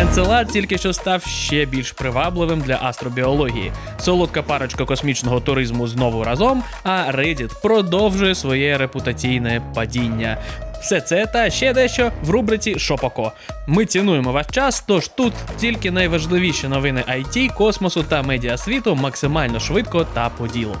Енцелад тільки що став ще більш привабливим для астробіології. Солодка парочка космічного туризму знову разом, а Reddit продовжує своє репутаційне падіння. Все це та ще дещо в рубриці Шопоко. Ми цінуємо ваш час, тож тут тільки найважливіші новини IT, космосу та медіасвіту максимально швидко та по ділу.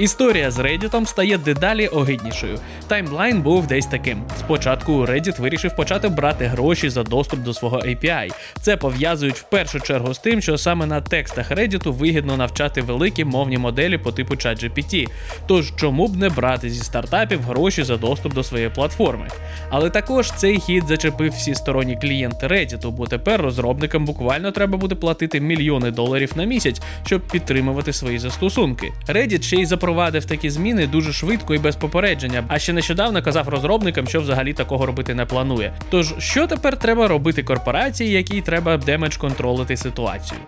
Історія з Reddit стає дедалі огиднішою. Таймлайн був десь таким. Спочатку Reddit вирішив почати брати гроші за доступ до свого API. Це пов'язують в першу чергу з тим, що саме на текстах Reddit вигідно навчати великі мовні моделі по типу ChatGPT. Тож чому б не брати зі стартапів гроші за доступ до своєї платформи? Але також цей хід зачепив всі сторонні клієнти Reddit, бо тепер розробникам буквально треба буде платити мільйони доларів на місяць, щоб підтримувати свої застосунки. Reddit ще й запровадив такі зміни дуже швидко і без попередження. А ще нещодавно казав розробникам, що взагалі такого робити не планує. Тож що тепер треба робити корпорації, якій треба демедж контролити ситуацію?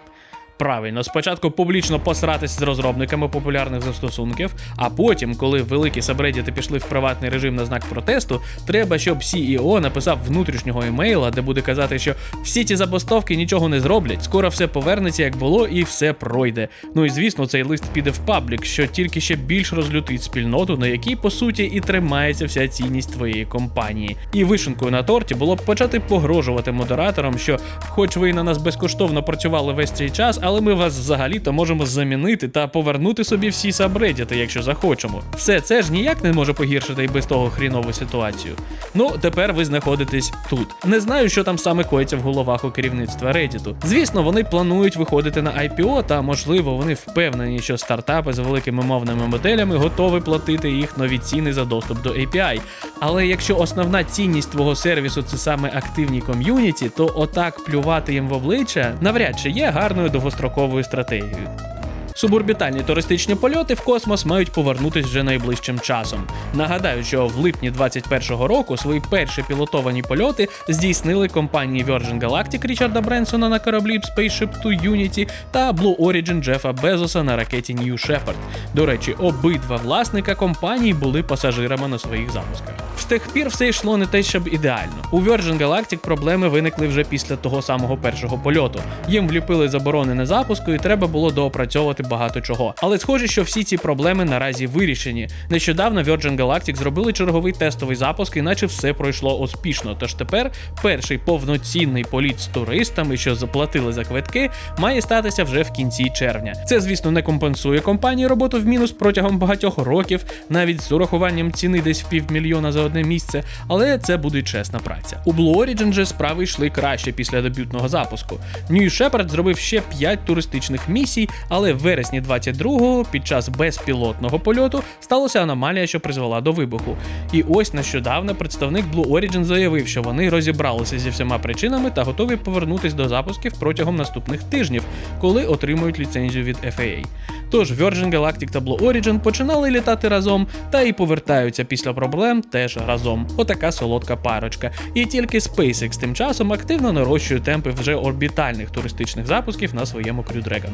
Правильно, спочатку публічно посратись з розробниками популярних застосунків, а потім, коли великі сабреддіти пішли в приватний режим на знак протесту, треба, щоб CEO написав внутрішнього емейла, де буде казати, що всі ці забастовки нічого не зроблять, скоро все повернеться як було, і все пройде. Ну і звісно, цей лист піде в паблік, що тільки ще більш розлютить спільноту, на якій по суті і тримається вся цінність твоєї компанії. І вишенкою на торті було б почати погрожувати модераторам, що, хоч ви на нас безкоштовно працювали весь цей час, але ми вас взагалі-то можемо замінити та повернути собі всі сабреддіти, якщо захочемо. Все це ж ніяк не може погіршити і без того хрінову ситуацію. Ну, тепер ви знаходитесь тут. Не знаю, що там саме коїться в головах у керівництва Reddit. Звісно, вони планують виходити на IPO, та можливо вони впевнені, що стартапи з великими мовними моделями готові платити їх нові ціни за доступ до API. Але якщо основна цінність твого сервісу це саме активні ком'юніті, то отак плювати їм в обличчя навряд чи є гарною довгостроковою стратегією. Суборбітальні туристичні польоти в космос мають повернутись вже найближчим часом. Нагадаю, що в липні 2021 року свої перші пілотовані польоти здійснили компанії Virgin Galactic Річарда Бренсона на кораблі Spaceship Two Unity та Blue Origin Джефа Безоса на ракеті New Shepard. До речі, обидва власника компаній були пасажирами на своїх запусках. З тих пір все йшло не те, щоб ідеально. У Virgin Galactic проблеми виникли вже після того самого першого польоту. Їм вліпили заборони на запуску, і треба було доопрацьовувати багато чого. Але схоже, що всі ці проблеми наразі вирішені. Нещодавно Virgin Galactic зробили черговий тестовий запуск, і наче все пройшло успішно. Тож тепер перший повноцінний політ з туристами, що заплатили за квитки, має статися вже в кінці червня. Це, звісно, не компенсує компанії роботу в мінус протягом багатьох років, навіть з урахуванням ціни десь в півмільйона за одне місце, але це буде чесна праця. У Blue Origin же справи йшли краще після дебютного запуску. New Shepard зробив ще 5 туристичних місій, але в вересні 22-го, під час безпілотного польоту, сталася аномалія, що призвела до вибуху. І ось нещодавно представник Blue Origin заявив, що вони розібралися зі всіма причинами та готові повернутись до запусків протягом наступних тижнів, коли отримують ліцензію від FAA. Тож Virgin Galactic та Blue Origin починали літати разом та і повертаються після проблем теж разом. Отака солодка парочка. І тільки SpaceX тим часом активно нарощує темпи вже орбітальних туристичних запусків на своєму Crew Dragon.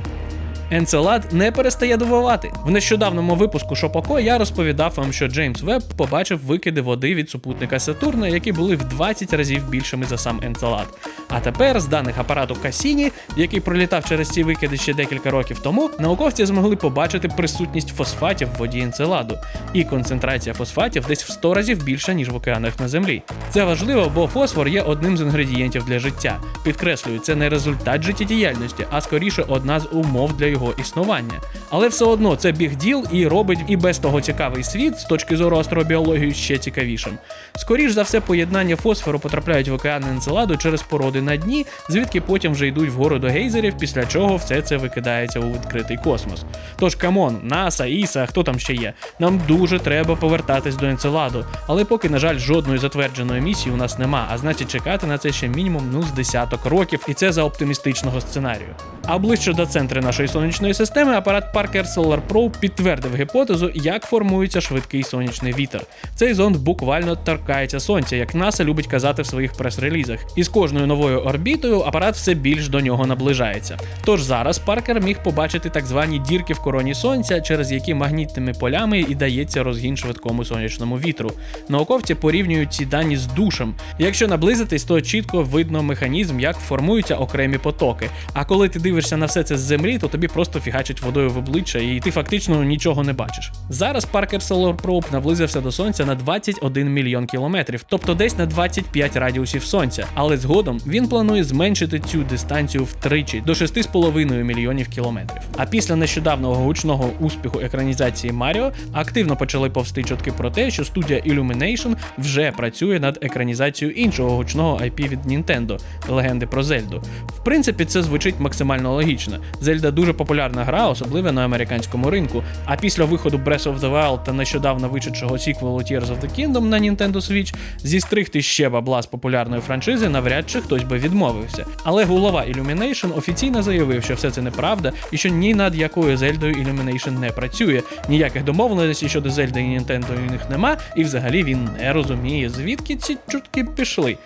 Енцелад не перестає дивувати. В нещодавному випуску Шопоко я розповідав вам, що Джеймс Веб побачив викиди води від супутника Сатурна, які були в 20 разів більшими за сам Енцелад. А тепер, з даних апарату Касіні, який пролітав через ці викиди ще декілька років тому, науковці змогли побачити присутність фосфатів в воді Енцеладу. І концентрація фосфатів десь в 100 разів більша, ніж в океанах на землі. Це важливо, бо фосфор є одним з інгредієнтів для життя. Підкреслюю, це не результат життєдіяльності, а скоріше одна з умов для його існування. Але все одно це біг діл і робить і без того цікавий світ з точки зору астробіології ще цікавішим. Скоріш за все, поєднання фосфору потрапляють в океан Енцеладу через породи на дні, звідки потім вже йдуть вгору до гейзерів, після чого все це викидається у відкритий космос. Тож камон, НАСА, ІСА, хто там ще є. Нам дуже треба повертатись до Енцеладу, але поки, на жаль, жодної затвердженої місії у нас нема, а значить чекати на це ще мінімум ну з десяток років, і це за оптимістичного сценарію. А ближче до центру нашої сонячної сонячної системи, апарат Parker Solar Pro підтвердив гіпотезу, як формується швидкий сонячний вітер. Цей зонд буквально торкається сонця, як НАСА любить казати в своїх прес-релізах. І з кожною новою орбітою апарат все більш до нього наближається. Тож зараз Паркер міг побачити так звані дірки в короні сонця, через які магнітними полями і дається розгін швидкому сонячному вітру. Науковці порівнюють ці дані з душем. Якщо наблизитись, то чітко видно механізм, як формуються окремі потоки. А коли ти дивишся на все це з землі, то тобі просто фігачить водою в обличчя, і ти фактично нічого не бачиш. Зараз Паркер Solar Probe наблизився до сонця на 21 мільйон кілометрів, тобто десь на 25 радіусів сонця. Але згодом він планує зменшити цю дистанцію втричі до 6,5 мільйонів кілометрів. А після нещодавнього гучного успіху екранізації Маріо активно почали повсти чутки про те, що студія Illumination вже працює над екранізацією іншого гучного IP від Nintendo – легенди про Зельду. В принципі, це звучить максимально логічно. Зельда дуже популярна гра, особливо на американському ринку. А після виходу Breath of the Wild та нещодавно вичитшого сіквелу Tears of the Kingdom на Nintendo Switch, зістригти ще бабла з популярної франшизи навряд чи хтось би відмовився. Але голова Illumination офіційно заявив, що все це неправда і що ні над якою Зельдою Illumination не працює. Ніяких домовленостей щодо Зельди і Nintendo у них нема, і взагалі він не розуміє, звідки ці чутки пішли.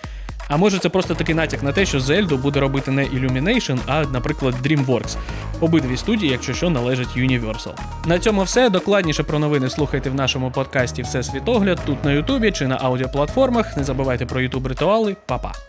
А може це просто такий натяк на те, що Зельду буде робити не Illumination, а, наприклад, DreamWorks. Обидві студії, якщо що, належать Universal. На цьому все. Докладніше про новини слухайте в нашому подкасті Все світогляд тут на Ютубі чи на аудіоплатформах. Не забувайте про Ютуб ритуали. Па-па.